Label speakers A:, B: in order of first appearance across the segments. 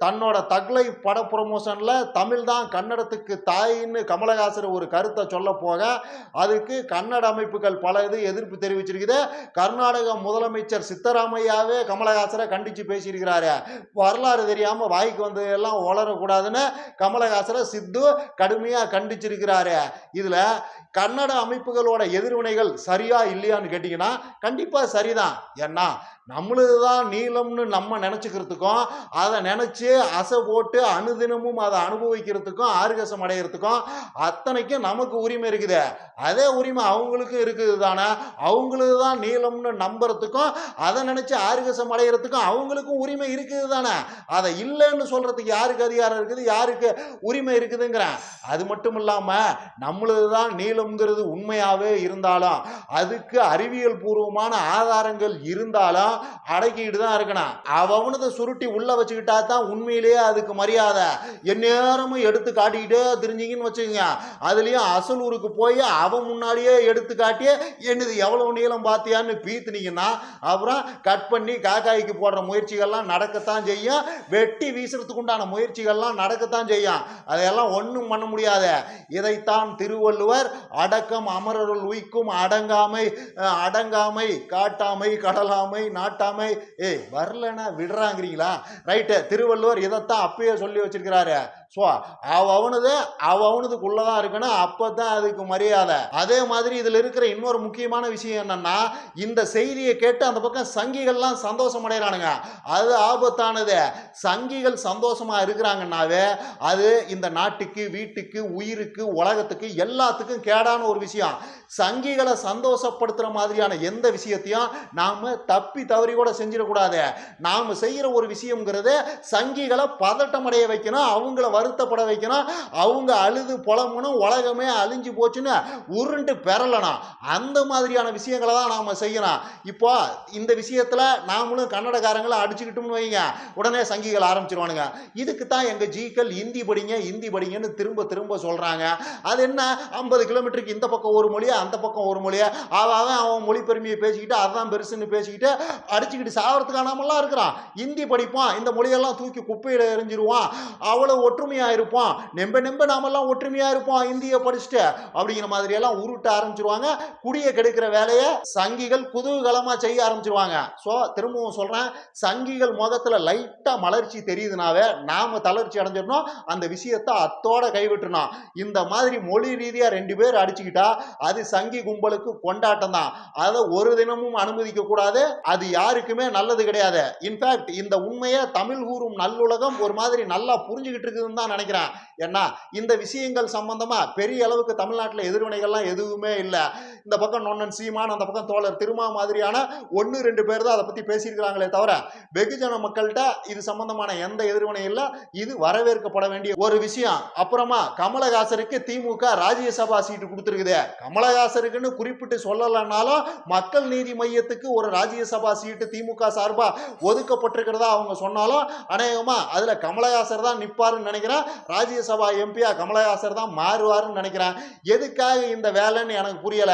A: தன்னோட தக்லை பட ப்ரொமோஷனில் தமிழ் தான் கன்னடத்துக்கு தாயின்னு கமலஹாசர் ஒரு கருத்தை சொல்ல போக அதுக்கு கன்னட அமைப்புகள் பல இது எதிர்ப்பு தெரிவிச்சிருக்குது. கர்நாடக முதலமைச்சர் சித்தராமையாவே கமலஹாசரை கண்டித்து பேசியிருக்கிறாரு. வரலாறு தெரியாமல் வாய்க்கு வந்ததெல்லாம் வளரக்கூடாதுன்னு கமலஹாசரை சித்து கடுமையாக கண்டிச்சிருக்கிறாரு. இதில் கன்னட அமைப்புகளோட எதிர்வினைகள் சரியா இல்லையான்னு கேட்டிங்கன்னா கண்டிப்பாக சரிதான். ஏன்னா நம்மளுது தான் நீளம்னு நம்ம நினச்சிக்கிறதுக்கும் அதை நினச்சி அசை போட்டு அனுதினமும் அதை அனுபவிக்கிறதுக்கும் ஆர்கசம் அடைகிறதுக்கும் அத்தனைக்கும் நமக்கு உரிமை இருக்குது. அதே உரிமை அவங்களுக்கும் இருக்குது தானே அவங்களது தான் நீளம்னு நம்புறதுக்கும் அதை நினச்சி ஆர்கசம் அடைகிறதுக்கும் அவங்களுக்கும் உரிமை இருக்குது தானே அதை இல்லைன்னு சொல்கிறதுக்கு யாருக்கு அதிகாரம் இருக்குது? யாருக்கு உரிமை இருக்குதுங்கிறேன். அது மட்டும் இல்லாமல் நம்மளது தான் நீளம்ங்கிறது உண்மையாகவே இருந்தாலும் அதுக்கு அறிவியல் பூர்வமான ஆதாரங்கள் இருந்தாலும் அடக்கிட்டு தான் இருக்கணும். அவனதை சுருட்டி உள்ள வச்சுக்கிட்டா தான் உண்மையிலேயே அதுக்கு மரியாதை. எந்நேரமும் எடுத்து காட்டிக்கிட்டே தெரிஞ்சிங்கன்னு வச்சுக்கோங்க. அதுலேயும் அசலூருக்கு போய் அவன் முன்னாடியே எடுத்து காட்டி என்னது எவ்வளோ நீளம் பார்த்தியான்னு பீத்துனீங்கன்னா அப்புறம் கட் பண்ணி காக்காய்க்கு போடுற முயற்சிகள்லாம் நடக்கத்தான் செய்யும். வெட்டி வீசுறதுக்கு உண்டான முயற்சிகள்லாம் நடக்கத்தான் செய்யும். அதையெல்லாம் ஒன்றும் பண்ண முடியாது. இதைத்தான் திருவள்ளுவர் அடக்கம் அமரருள் உய்க்கும் அடங்காமை அடங்காமை காட்டாமை கடலாமை நாட்டாமை ஏய் வரலன்னா விடுறாங்கிறீங்களா? ரைட்டு திருவள்ளுவர் இதைத்தான் அப்பயே சொல்லி வச்சிருக்கிறாரு. ஸோ அவ அவனது அவ அவனதுக்குள்ளதான் இருக்கணும். அப்போ தான் அதுக்கு மரியாதை. அதே மாதிரி இதில் இருக்கிற இன்னொரு முக்கியமான விஷயம் என்னன்னா இந்த செய்தியை கேட்டு அந்த பக்கம் சங்கிகள்லாம் சந்தோஷம் அடைகிறானுங்க அது ஆபத்தானது. சங்கிகள் சந்தோஷமாக இருக்கிறாங்கன்னாவே அது இந்த நாட்டுக்கு வீட்டுக்கு உயிருக்கு உலகத்துக்கு எல்லாத்துக்கும் கேடான ஒரு விஷயம். சங்கிகளை சந்தோஷப்படுத்துகிற மாதிரியான எந்த விஷயத்தையும் நாம் தப்பி தவறி கூட செஞ்சிடக்கூடாது. நாம் செய்கிற ஒரு விஷயங்கிறது சங்கிகளை பதட்டம் அடைய வைக்கணும். அவங்கள வருத்தப்பட வைக்கணும். அவங்க அழுது புலம்பணும் உலகமே அழிஞ்சு போச்சுன்னு உருண்டு பெறலணும் அந்த மாதிரியான விஷயங்களை தான் நாம் செய்யணும். இப்போ இந்த விஷயத்தில் நாமளும் கன்னடக்காரங்களை அடிச்சுக்கிட்டோம்னு வைங்க. உடனே சங்கிகள் ஆரம்பிச்சிருவானுங்க. இதுக்கு தான் எங்கள் ஜீக்கள் இந்தி படிங்க இந்தி படிங்கன்னு திரும்ப திரும்ப சொல்கிறாங்க அது என்ன? ஐம்பது கிலோமீட்டருக்கு இந்த பக்கம் ஒரு மொழியா அந்த பக்கம் ஒரு மொழியா? அவன் அவன் மொழி பெருமையை பேசிக்கிட்டு அதான் பெருசுன்னு பேசிக்கிட்டு அடிச்சுக்கிட்டு சாவறதுக்கானாமெல்லாம் இருக்கிறான். இந்தி படிப்பான் இந்த மொழியெல்லாம் தூக்கி குப்பையில் எரிஞ்சிருவான் அவ்வளோ ஒற்றுமையாக இருப்பான். நெம்ப நெம்ப நாமெல்லாம் ஒற்றுமையாக இருப்போம் இந்தியை படிச்சுட்டு அப்படிங்கிற மாதிரியெல்லாம் உருட்ட ஆரம்பிச்சிருவாங்க. குடியை கெடுக்கிற வேலையை சங்கிகள் குதூகலமாக செய்ய ஆரம்பிச்சிருவாங்க. ஸோ திரும்பவும் சொல்கிறேன் சங்கிகள் முகத்தில் லைட்டாக மலர்ச்சி தெரியுதுனாவே நாம் தளர்ச்சி அடைஞ்சிடணும். அந்த விஷயத்தை அத்தோட கைவிட்டுறணும். இந்த மாதிரி மொழி ரீதியாக ரெண்டு பேர் அடிச்சுக்கிட்டா அது சங்கி கும்பலுக்கு கொண்டாட்டம் தான். அதை ஒரு தினமும் அனுமதிக்க கூடாது. அது யாருக்குமே நல்லது கிடையாது. இன்ஃபேக்ட் இந்த உண்மையை தமிழ் கூறும் நல்லுலகம் ஒரு மாதிரி நல்லா புரிஞ்சுக்கிட்டு தான் நினைக்கிறேன். ஏன்னா இந்த விஷயங்கள் சம்பந்தமா பெரிய அளவுக்கு தமிழ்நாட்டில் எதிர்வினைகள்லாம் எதுவுமே இல்லை. இந்த பக்கம் நொன்னன் சீமான் அந்த பக்கம் தோழர் திருமா மாதிரியான ஒன்று ரெண்டு பேர் தான் அதை பற்றி பேசியிருக்கிறாங்களே தவிர வெகுஜன மக்கள்கிட்ட இது சம்பந்தமான எந்த எதிர்வினை இல்லை. இது வரவேற்கப்பட வேண்டிய ஒரு விஷயம். அப்புறமா கமலஹாசருக்கு திமுக ராஜ்யசபா சீட்டு கொடுத்துருக்குது. கமலஹாசருக்குன்னு குறிப்பிட்டு சொல்லலைன்னாலும் மக்கள் நீதி மையத்துக்கு ஒரு ராஜ்யசபா சீட்டு திமுக சார்பாக ஒதுக்கப்பட்டிருக்கிறதா அவங்க சொன்னாலும் அநேகமாக அதில் கமலஹாசர் தான் நிப்பாருன்னு நினைக்கிறேன். ராஜ்யசபா எம்பியா கமலஹாசர் தான் மாறுவார்னு நினைக்கிறேன். எதுக்காக இந்த வேலைன்னு எனக்கு புரியல.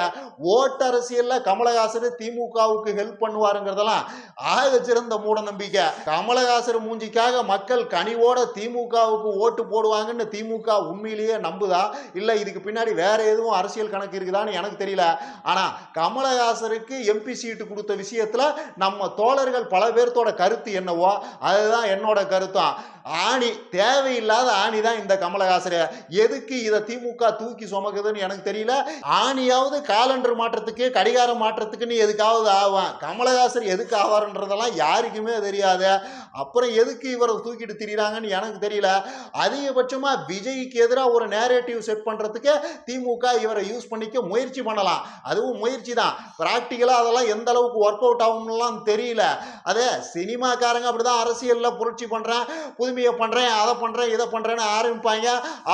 A: ஓட்டு அரசியல்ல கமலஹாசர் திமுகவுக்கு ஹெல்ப் பண்ணுவாருங்கிறதெல்லாம் ஆக சிறந்த மூட நம்பிக்கை. கமலஹாசர் மூஞ்சிக்காக மக்கள் கனிவோட திமுகவுக்கு ஓட்டு போடுவாங்கன்னு திமுக உண்மையிலேயே நம்புதா? இல்லை இதுக்கு பின்னாடி வேற எதுவும் அரசியல் கணக்கு இருக்குதான்னு எனக்கு தெரியல. ஆனா கமலஹாசருக்கு எம்பி சீட்டு கொடுத்த விஷயத்துல நம்ம தோழர்கள் பல பேர்த்தோட கருத்து என்னவோ அதுதான் என்னோட கருத்தும் ஆணி தேவையில்லாத ஆணி தான் இந்த கமலஹாசர் எதுக்கு இதை திமுக தூக்கி சுமக்குதுன்னு எனக்கு தெரியல. ஆணியாவது காலண்டர் மாற்றத்துக்கு கடிகாரம் மாற்றத்துக்குன்னு எதுக்காவது ஆவான். கமலஹாசர் எதுக்கு ஆவார்ன்றதெல்லாம் யாருக்குமே தெரியாது. அப்புறம் எதுக்கு இவரை தூக்கிட்டு திரியிறாங்கன்னு எனக்கு தெரியல. அதிகபட்சமாக விஜய்க்கு எதிராக ஒரு நேரேட்டிவ் செட் பண்ணுறதுக்கு திமுக இவரை யூஸ் பண்ணிக்க முயற்சி பண்ணலாம். அதுவும் முயற்சி தான் ப்ராக்டிக்கலாக அதெல்லாம் எந்த அளவுக்கு ஒர்க் அவுட் ஆகும்லாம் தெரியல. அதே சினிமாக்காரங்க அப்படி தான் அரசியலில் புரட்சி பண்ணுறேன் புதுமையை பண்ணுறேன் அதை பண்ணுறேன் இதை பண்றேன்னு ஆரம்பிப்பாங்க.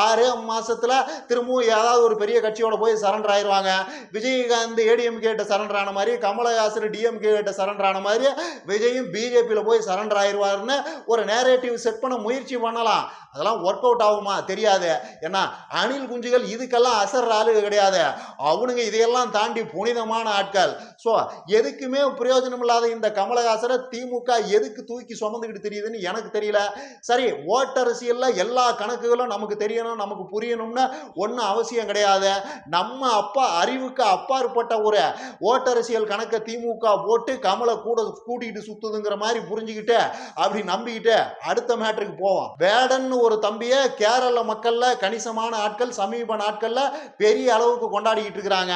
A: ஆறு மாதத்தில் திரும்பவும் ஏதாவது ஒரு பெரிய கட்சியோட போய் சரண்டர் ஆயிடுவாங்க விஜயகாந்த் ஏடிஎம்கே கிட்ட சரண்டர் ஆன மாதிரி கமலஹாசன் டிஎம்கே கிட்ட சரண்டர் ஆன மாதிரி விஜயும் பிஜேபியில் போய் சரண்டர் ஆயிடுவாருன்னு ஒரு நேரேட்டிவ் செட் பண்ண முயற்சி பண்ணலாம். அதெல்லாம் ஒர்க் அவுட் ஆகுமா? தெரியாது. ஏன்னா அணில் குஞ்சுகள் இதுக்கெல்லாம் அசர் ஆளுக கிடையாது. அவனுங்க இதையெல்லாம் தாண்டி புனிதமான ஆட்கள். ஸோ எதுக்குமே பிரயோஜனம் இல்லாத இந்த கமலஹாசனை திமுக எதுக்கு தூக்கி சுமந்துக்கிட்டு தெரியுதுன்னு எனக்கு தெரியல. சரி ஓட்டரசியலில் எல்லா கணக்குகளும் நமக்கு தெரியணும் நமக்கு புரியணும்னு ஒன்றும் அவசியம் கிடையாது. நம்ம அப்பா அறிவுக்கு அப்பாற்பட்ட ஒரு ஓட்டரசியல் கணக்கை திமுக போட்டு கமலை கூட கூட்டிகிட்டு சுத்துதுங்கிற மாதிரி புரிஞ்சுக்கிட்டு அப்படி நம்பிக்கிட்டு அடுத்த மேட்டருக்கு போவோம். வேடன் ஒரு தம்பியை கேரள மக்களில் கணிசமான ஆட்கள் சமீப நாட்களில் பெரிய அளவுக்கு கொண்டாடிக்கிட்டு இருக்கிறாங்க.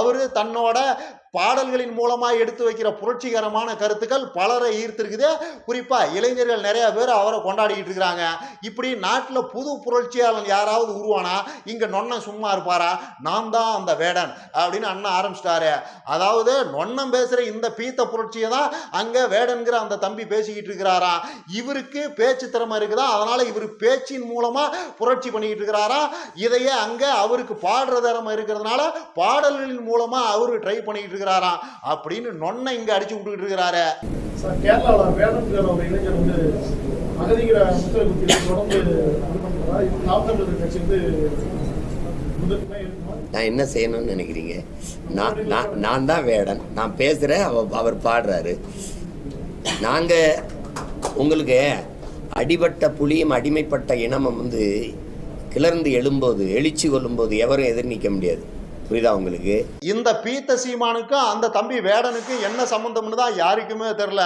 A: அவர் தன்னோட பாடல்களின் மூலமாக எடுத்து வைக்கிற புரட்சிகரமான கருத்துக்கள் பலரை ஈர்த்திருக்குது. குறிப்பாக இளைஞர்கள் நிறைய பேர் அவரை கொண்டாடிக்கிட்டு இருக்கிறாங்க. இப்படி நாட்டில் புது புரட்சியாளன் யாராவது உருவானா? இங்கே நொன்ன சும்மா இருப்பாரா? நான் தான் அந்த வேடன் அப்படின்னு அண்ணன் ஆரம்பிச்சிட்டாரு. அதாவது நொன்னம் பேசுகிற இந்த பீத்த புரட்சியை தான் அங்கே வேடன்கிற அந்த தம்பி பேசிக்கிட்டு இருக்கிறாராம் இவருக்கு பேச்சு திறமை இருக்குதா? அதனால் இவர் பேச்சின் மூலமாக புரட்சி பண்ணிக்கிட்டு இருக்கிறாரா? இதையே அங்கே அவருக்கு பாடுற திறமை இருக்கிறதுனால பாடல்களின் மூலமாக அவரு ட்ரை பண்ணிக்கிட்டு இருக்கிறாராம் அப்படின்னு நொன்னை இங்க அடிச்சு விட்டுக்கிட்டு இருக்கிறாரு.
B: கேரளாவில் வேடம்ங்கிற ஒரு இளைஞர் வந்து அகதிகிற தொடர்ந்து நாம் தமிழர் கட்சி வந்து
C: நான் என்ன செய்யணும்னு நினைக்கிறீங்க? நான் நான் நான் தான் வேடன். நான் பேசுகிறேன் அவ அவர் பாடுறாரு. நாங்கள் உங்களுக்கு அடிபட்ட புலியும் அடிமைப்பட்ட இனமும் வந்து கிளர்ந்து எழும்போது எழுச்சி கொள்ளும்போது எவரும் எதிர் நிற்க முடியாது. புரியுதா உங்களுக்கு?
A: இந்த பீத்த சீமானுக்கும் அந்த தம்பி வேடனுக்கும் என்ன சம்பந்தம்னு தான் யாருக்குமே தெரில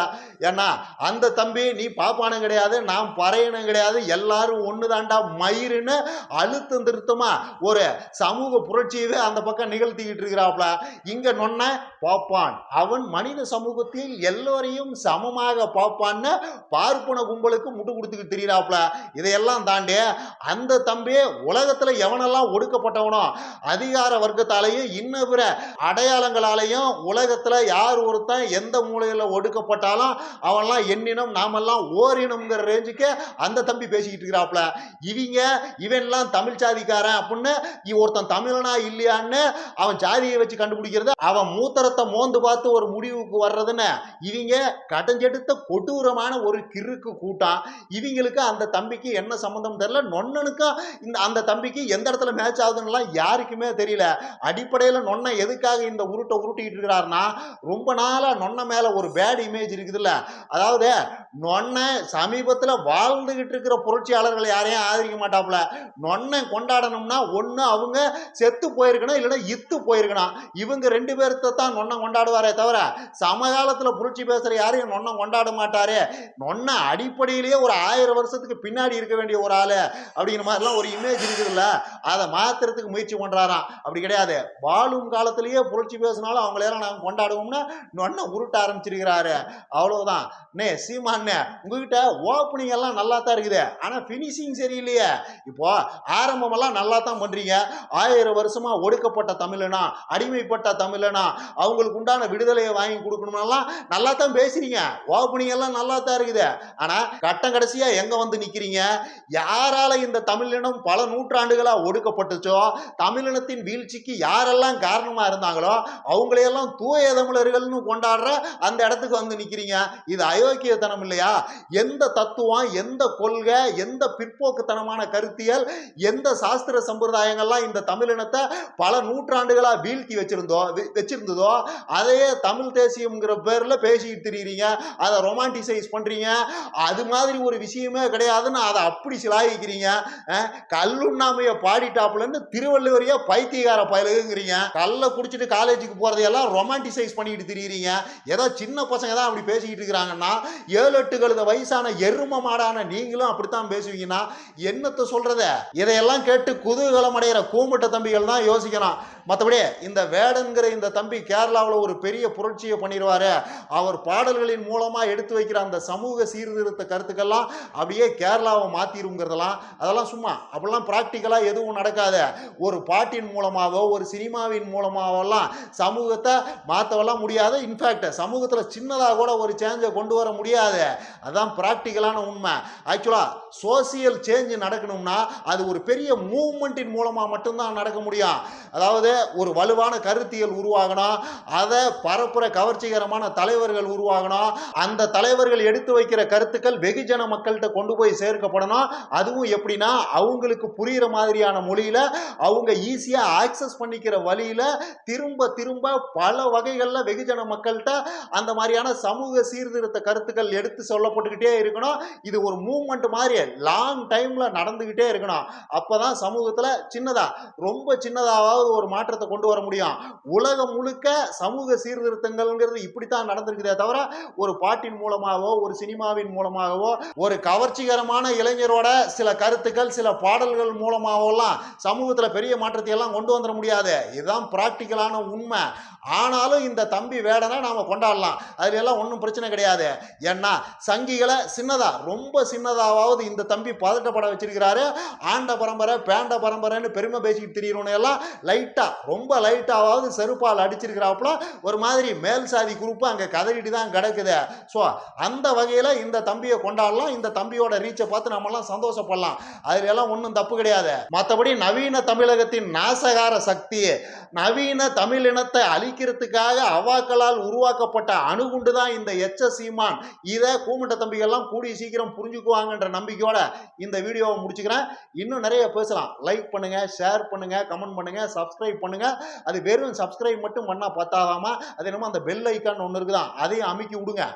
A: ஏன்னா அந்த தம்பி நீ பாப்பானும் கிடையாது நான் பறையனும் கிடையாது எல்லாரும் ஒன்று தாண்டா மயிருன்னு அழுத்தம் திருத்தமா ஒரு சமூக புரட்சியவே அந்த பக்கம் நிகழ்த்திக்கிட்டு இருக்கிறாப்ல. இங்க நொன்ன பாப்பான் அவன் மனித சமூகத்தில் எல்லோரையும் சமமாக பாப்பான்னு பார்ப்பன கும்பலுக்கு முட்டு கொடுத்துக்கிட்டு திரியிறாப்ல. இதையெல்லாம் தாண்டி அந்த தம்பி உலகத்துல எவனெல்லாம் ஒடுக்கப்பட்டவனோ அதிகார வர்க்கத்தாலையும் இன்ன பிற அடையாளங்களாலையும் உலகத்துல யார் ஒருத்தன் எந்த மூலையில ஒடுக்கப்பட்டாலும் அவன்லாம் எண்ணினம் நாமெல்லாம் ஓரினம்ங்கிற ரேஞ்சுக்கு அந்த தம்பி பேசிக்கிட்டு இருக்கிறாப்ல இவங்க இவன்லாம் தமிழ் சாதிக்காரன் அப்படின்னு ஒருத்தன் தமிழனா இல்லையான்னு அவன் ஜாதியை வச்சு கண்டுபிடிக்கிறது அவன் மூத்தரத்தை மோந்து பார்த்து ஒரு முடிவுக்கு வர்றதுன்னு. இவங்க கடைஞ்செடுத்த கொடூரமான ஒரு கிறுக்கு கூட்டம். இவங்களுக்கு அந்த தம்பிக்கு என்ன சம்மந்தம் தெரியல. நொன்னனுக்கும் இந்த அந்த தம்பிக்கு எந்த இடத்துல மேட்ச் ஆகுதுன்னுலாம் யாருக்குமே தெரியல. அடிப்படையில் நொன்னை எதுக்காக இந்த உருட்டை உருட்டிக்கிட்டு இருக்கிறாருன்னா ரொம்ப நாளாக நொன்னை மேலே ஒரு பேட் இமேஜ் இருக்குதுல்ல. அதாவது நொன்ன சமீபத்தில் வாழ்ந்துகிட்டு இருக்கிற புரட்சியாளர்கள் யாரையும் ஆதரிக்க மாட்டாப்புல. நொன்னை கொண்டாடணும்னா ஒன்று அவங்க செத்து போயிருக்கணும் இல்லைன்னா இத்து போயிருக்கணும். இவங்க ரெண்டு பேர்த்த தான் நொன்னை கொண்டாடுவாரே தவிர சமகாலத்தில் புரட்சி பேசுகிற யாரையும் நொன்னை கொண்டாட மாட்டாரு. நொன்னை அடிப்படையிலேயே ஒரு ஆயிரம் வருஷத்துக்கு பின்னாடி இருக்க வேண்டிய ஒரு ஆளு அப்படிங்கிற மாதிரிலாம் ஒரு இமேஜ் இருக்குதுல்ல. அதை மாத்துறதுக்கு முயற்சி பண்றாராம். அப்படி கிடையாது. வாழும் காலத்திலேயே புரட்சி பேசினாலும் அவங்களையெல்லாம் நாங்கள் கொண்டாடுவோம்னா நொன்னை உருட்ட ஆரம்பிச்சிருக்கிறாரு. அவ்வளோ அவ்வளவுதான். நே சீமாண்ணே உங்ககிட்ட ஓப்பனிங் எல்லாம் நல்லா தான் இருக்குது. ஆனால் ஃபினிஷிங் சரியில்லையே. இப்போ ஆரம்பமெல்லாம் நல்லா தான் பண்றீங்க. ஆயிரம் வருஷமா ஒடுக்கப்பட்ட தமிழனா அடிமைப்பட்ட தமிழனா அவங்களுக்கு உண்டான விடுதலையை வாங்கி கொடுக்கணும்னாலாம் நல்லா தான் பேசுறீங்க. ஓப்பனிங் எல்லாம் நல்லா தான் இருக்குது. ஆனா கட்டம் கடைசியா எங்க வந்து நிக்கிறீங்க? யாரால இந்த தமிழினம் பல நூற்றாண்டுகளா ஒடுக்கப்பட்டுச்சோ தமிழினத்தின் வீழ்ச்சிக்கு யாரெல்லாம் காரணமா இருந்தாங்களோ அவங்களையெல்லாம் தூய தமிழர்கள்னு கொண்டாடுற அந்த இடத்துக்கு வந்து நிக்கிறீங்க. இது அயோக்கியத்தனம் இல்லையா? எந்த தத்துவம் எந்த கொள்கை எந்த பிற்போக்குத்தனமான கருத்தியல் எந்த சாஸ்திர சம்பிரதாயங்கள்லாம் இந்த தமிழினத்தை பல நூற்றாண்டுகளாக வீழ்த்தி வச்சிருந்தோ வச்சிருந்ததோ அதையே தமிழ் தேசியம்ங்கிற பேரில் பேசிக்கிட்டு திரியிறீங்க அதை ரொமான்டிசைஸ் பண்ணுறீங்க அது மாதிரி ஒரு விஷயமே கிடையாதுன்னு அதை அப்படி சிலாயிக்கிறீங்க கல்லுண்ணாமையை பாடிட்டாப்புலன்னு திருவள்ளுவரையே பைத்தியகார பயலுங்கிறீங்க கல்லை குடிச்சிட்டு காலேஜுக்கு போகிறதையெல்லாம் ரொமான்டிசைஸ் பண்ணிக்கிட்டு திரியிறீங்க ஏதோ சின்ன பசங்க தான் அப்படி பேசிக்கிட்டு இருக்கிறாங்கன்னா ஏழு எட்டு கழுத வயசான எரும மாடான நீங்களும் அப்படித்தான் பேசுவீங்கன்னா என்னத்தை சொல்றத? இதையெல்லாம் கேட்டு குதூகலம் அடைகிற கூமுட்ட தம்பிகள் தான் யோசிக்கிறான். மற்றபடி இந்த வேடன்கிற இந்த தம்பி கேரளாவில் ஒரு பெரிய புரட்சியை பண்ணிடுவாரு அவர் பாடல்களின் மூலமாக எடுத்து வைக்கிற அந்த சமூக சீர்திருத்த கருத்துக்கள்லாம் அப்படியே கேரளாவை மாற்றிடுங்கிறதெல்லாம் அதெல்லாம் சும்மா அப்படிலாம் ப்ராக்டிக்கலாக எதுவும் நடக்காது. ஒரு பாட்டின் மூலமாகவோ ஒரு சினிமாவின் மூலமாகவெல்லாம் சமூகத்தை மாற்றவெல்லாம் முடியாது. இன்ஃபேக்ட் சமூகத்தில் சின்னதாக கூட ஒரு சேஞ்சை கொண்டு வர முடியாது. அதுதான் ப்ராக்டிக்கலான உண்மை. ஆக்சுவலாக சோசியல் சேஞ்ச் நடக்கணும்னா அது ஒரு பெரிய மூவ்மெண்ட்டின் மூலமாக மட்டும்தான் நடக்க முடியும். அதாவது ஒரு வலுவான கருத்தியல் உருவாகணும் அதை பரப்புற கவர்ச்சிகரமான தலைவர்கள் உருவாகணும் அந்த தலைவர்கள் எடுத்து வைக்கிற கருத்துக்கள் வெகுஜன மக்கள்கிட்ட கொண்டு போய் சேர்க்கப்படணும். அதுவும் எப்படின்னா அவங்களுக்கு புரிகிற மாதிரியான மொழியில அவங்க ஈஸியாக ஆக்சஸ் பண்ணிக்கிற வழியில திரும்ப திரும்ப பல வகைகளில் வெகுஜன மக்கள்கிட்ட அந்த மாதிரியான சமூக சீர்திருத்த கருத்துக்கள் எடுத்து சொல்லப்பட்டுக்கிட்டே இருக்கணும். இது ஒரு மூவ்மெண்ட் மாதிரி லாங் டைம்ல நடந்துக்கிட்டே இருக்கணும். அப்பதான் சமூகத்துல சின்னதா ரொம்ப சின்னதாவது ஒரு மாற்றத்தை கொண்டு வர முடியும். உலகம் முழுக்க சமூக சீர்திருத்தங்கள்ங்கிறது இப்படித்தான் நடந்திருக்குதே தவிர ஒரு பாட்டின் மூலமாகவோ ஒரு சினிமாவின் மூலமாகவோ ஒரு கவர்ச்சிகரமான இளைஞரோட சில கருத்துக்கள் சில பாடல்கள் மூலமாகவோலாம் சமூகத்தில் பெரிய மாற்றத்தை எல்லாம் கொண்டு வந்துட முடியாது. இதுதான் பிராக்டிக்கலான உண்மை. ஆனாலும் இந்த தம்பி வேடனை நாம் கொண்டாடலாம். அதுல எல்லாம் ஒன்றும் பிரச்சனை கிடையாது. ஏன்னா சங்கிகளை சின்னதாக ரொம்ப சின்னதாவது இந்த தம்பி பதட்டப்பட வச்சிருக்கிறாரு. ஆண்ட பரம்பரை பேண்ட பரம்பரைன்னு பெருமை பேசிக்கிட்டு திரியறவனை எல்லாம் லைட்டா ரொம்ப லைட்டாவது செருப்பால் அடிச்சிருக்கிறாப்புல ஒரு மாதிரி மேல் சாதி குரூப்பு அங்கே கதறிட்டு தான் கிடக்குது. ஸோ அந்த வகையில் இந்த தம்பியை கொண்டாடலாம். இந்த தம்பியோட ரீச்சை பார்த்து நம்மலாம் சந்தோஷப்படலாம். அதுல எல்லாம் ஒன்றும் தப்பு கிடையாது. மற்றபடி நவீன தமிழகத்தின் நாசகார சக்தி நவீன தமிழினத்தை அழிக்கிறதுக்காக அவாக்களால் உருவாக்கப்பட்ட அணுகுண்டு தான் இந்த எச்ச சீமான். இதை கூமிட்ட தம்பிகள்லாம் கூடிய சீக்கிரம் புரிஞ்சுக்குவாங்கன்ற நம்பிக்கையோட இந்த வீடியோவை முடிச்சுக்கிறேன். இன்னும் நிறைய பேசலாம். லைக் பண்ணுங்க ஷேர் பண்ணுங்க கமெண்ட் பண்ணுங்க சப்ஸ்கிரைப் பண்ணுங்க. அது வெறும் சப்ஸ்கிரைப் மட்டும் பண்ணா பத்தாதாம அது என்னமோ அந்த பெல் ஐக்கான் ஒன்று இருக்குதான். அதையும் அமைக்கி விடுங்க.